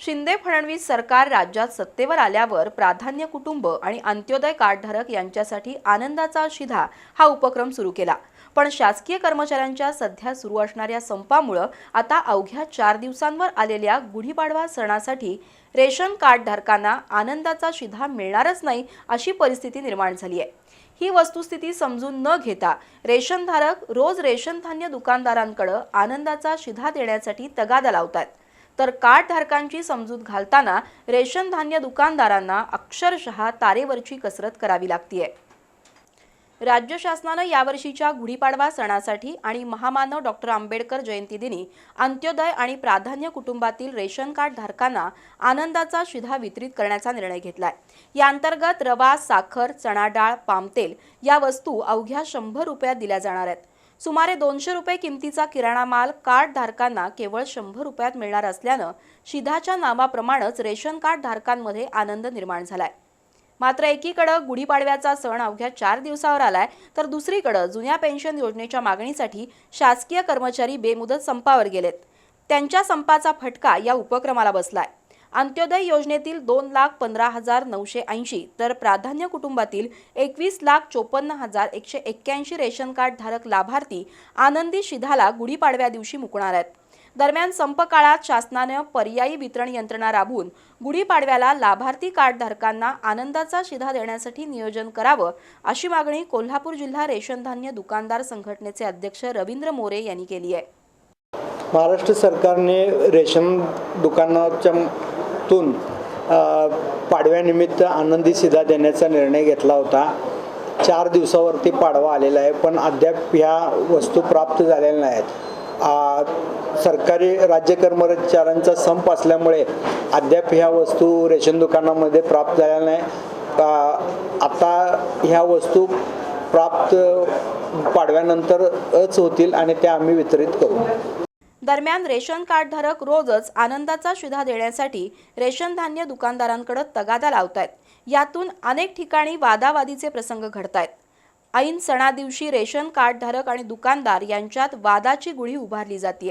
शिंदे फडणवीस सरकार राज्यात सत्तेवर आल्यावर प्राधान्य कुटुंब आणि अंत्योदय कार्डधारक यांच्यासाठी आनंदाचा शिधा हा उपक्रम सुरू केला. पण शासकीय कर्मचाऱ्यांच्या सध्या सुरू असणाऱ्या संपामुळं आता अवघ्या चार दिवसांवर आलेल्या गुढीपाडवा सणासाठी रेशन कार्डधारकांना आनंदाचा शिधा मिळणारच नाही अशी परिस्थिती निर्माण झाली आहे. ही वस्तुस्थिती समजून न घेता रेशनधारक रोज रेशन धान्य दुकानदारांकडे आनंदाचा शिधा देण्यासाठी तगादा लावतात तर कार्डधारकांची समजूत घालताना रेशन धान्य दुकानदारांना अक्षरशः तारेवरची कसरत करावी लागतीये. राज्य शासनानं यावर्षीच्या गुढीपाडवा सणासाठी आणि महामानव डॉक्टर आंबेडकर जयंतीदिनी अंत्योदय आणि प्राधान्य कुटुंबातील रेशन कार्ड धारकांना आनंदाचा शिधा वितरित करण्याचा निर्णय घेतलाय. या अंतर्गत रवा साखर चणा डाळ पामतेल या वस्तू अवघ्या शंभर रुपयात दिल्या जाणार आहेत. सुमारे दोनशे रुपये किमतीचा किराणा माल कार्ड धारकांना केवळ शंभर रुपयात मिळणार असल्यानं शिधाच्या नावाप्रमाणेच रेशन कार्ड धारकांमध्ये आनंद निर्माण झालाय. मात्र एकीकडं गुढीपाडव्याचा सण अवघ्या चार दिवसावर आलाय तर दुसरीकडं जुन्या पेन्शन योजनेच्या मागणीसाठी शासकीय कर्मचारी बेमुदत संपावर गेलेत. त्यांच्या संपाचा फटका या उपक्रमाला बसलाय. अंत्योदय योजनेतील दोन लाख पंधरा हजार नऊशे ऐंशी तर प्राधान्य कुटुंबातील एकवीस लाख चोपन्न हजार एकशे एक्क्याऐंशी रेशन कार्ड धारक लाभार्थी आनंदी शिधाला गुढीपाडव्या दिवशी मुकणार आहेत. दरम्यान संप काळात शासनानं पर्यायी वितरण यंत्रणा राबवून गुढीपाडव्याला लाभार्थी कार्डधारकांना आनंदाचा शिधा देण्यासाठी नियोजन करावं अशी मागणी कोल्हापूर जिल्हा रेशन धान्य दुकानदार संघटनेचे अध्यक्ष रवींद्र मोरे यांनी केली आहे. महाराष्ट्र सरकारने रेशन दुकानाच्या तून पाडव्यानिमित्त आनंदी सिधा देण्याचा निर्णय घेतला होता. चार दिवसावरती पाडवा आलेला आहे पण अद्याप ह्या वस्तू प्राप्त झालेल्या नाहीत. सरकारी राज्य कर्मचाऱ्यांचा संप असल्यामुळे अद्याप ह्या वस्तू रेशन दुकानामध्ये प्राप्त झालेल्या नाही. आता ह्या वस्तू प्राप्त पाडव्यानंतरच होतील आणि त्या आम्ही वितरित करू. दरम्यान रेशन कार्डधारक रोजच आनंदाचा शिधा देण्यासाठी रेशन धान्य दुकानदारांकडे तगादा लावतायत. यातून अनेक ठिकाणी वादावादीचे प्रसंग घडतायत. ऐन सणादिवशी रेशन कार्डधारक आणि दुकानदार यांच्यात वादाची गुढी उभारली जाते